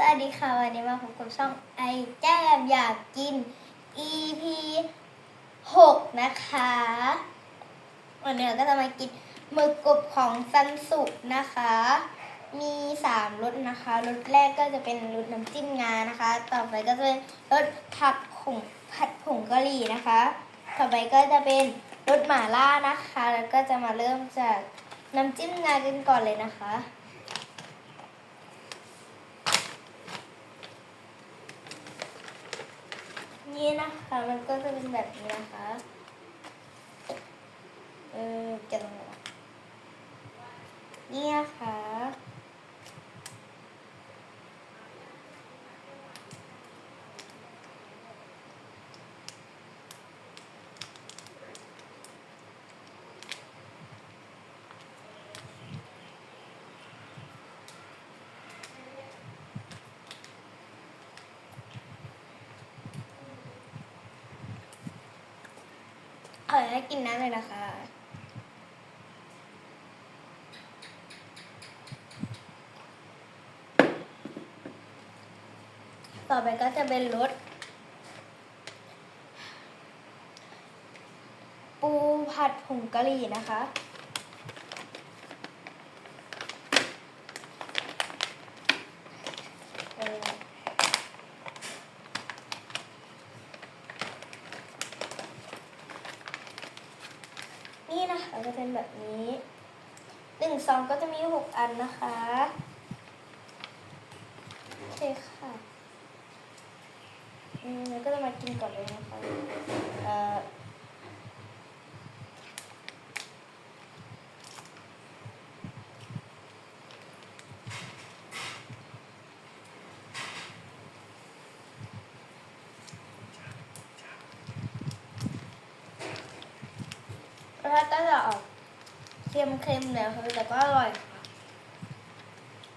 สวัสดีค่ะวันนี้มาพบกับช่องไอแก้มอยากกิน EP 6นะคะ วันนี้เราก็จะมากินหมึกกรุบของซันสุนะคะ มี3รสนะคะรสแรกก็จะเป็นรสน้ำจิ้มงานะคะ ต่อไปก็จะเป็นรสผักผงผัดผงกะหรี่นะคะ ต่อไปก็จะเป็นรสหม่าล่านะคะ แล้วก็จะมาเริ่มจากน้ำจิ้มงากันก่อนเลยนะคะ นี่นะคะมันก็จะเป็นแบบนี้นะคะ เออจะลงมานี่นะคะ ขอให้กินน้ำเลยนะคะ ต่อไปก็จะเป็นรสปูผัดผงกะหรี่นะคะ นี่นะคะจะเป็นแบบนี้หนึ่งสองก็จะมีหกอันนะคะโอเคค่ะอืมแล้วก็จะมากินก่อนเลยนะคะ รสชาติก็จะออกเค็มๆหน่อยค่ะแต่ก็อร่อยค่ะ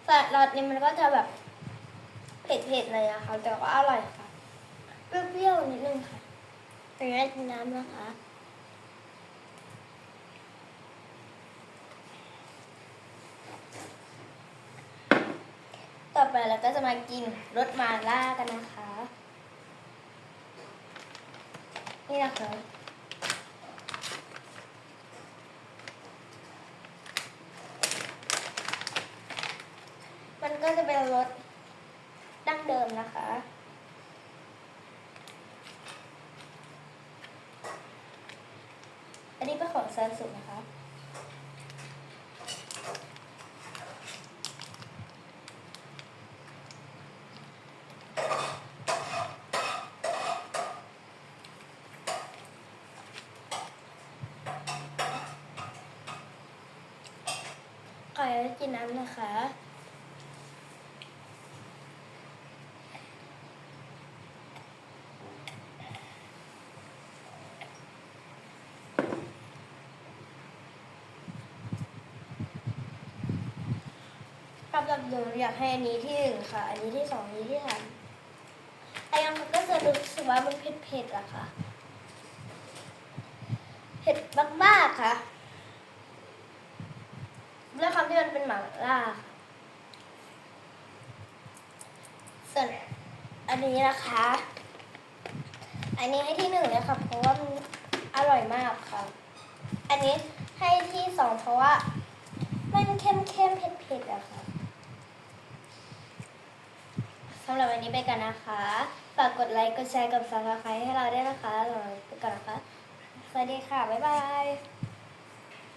แต่รสนี้มันก็จะแบบเผ็ดๆเลยนะคะแต่ก็อร่อยค่ะเปรี้ยวๆนิดนึงค่ะเป็นแรกกินน้ำนะคะต่อไปเราก็จะมากินรสมาล่ากันนะคะ นี่นะคะ ก็จะเป็นรสดั้งเดิมนะคะ อันนี้เป็นของซันสุนะคะขอให้กินน้ำนะคะ กำลังเดินอยากให้อันนี้ที่หนึ่งค่ะ อันนี้ที่สองอันนี้ที่สามไอ้ยังก็จะรู้สึกว่ามันเผ็ดเผ็ดๆอะค่ะ เผ็ดมากๆค่ะด้วยความที่มันเป็นหมาล่าส่วนอันนี้นะคะ อันนี้ให้ที่หนึ่งเลยค่ะ เพราะว่ามันอร่อยมากค่ะ อันนี้ให้ที่สองเพราะว่า มันเค็มเค็มๆเผ็ดเผ็ดๆอะค่ะ สำหรับวันนี้ไปกันนะคะ ฝากกดไลค์ กดแชร์ กับ subscribe ให้เราด้วยนะคะเราไปกันนะคะ สวัสดีค่ะ บ๊ายบาย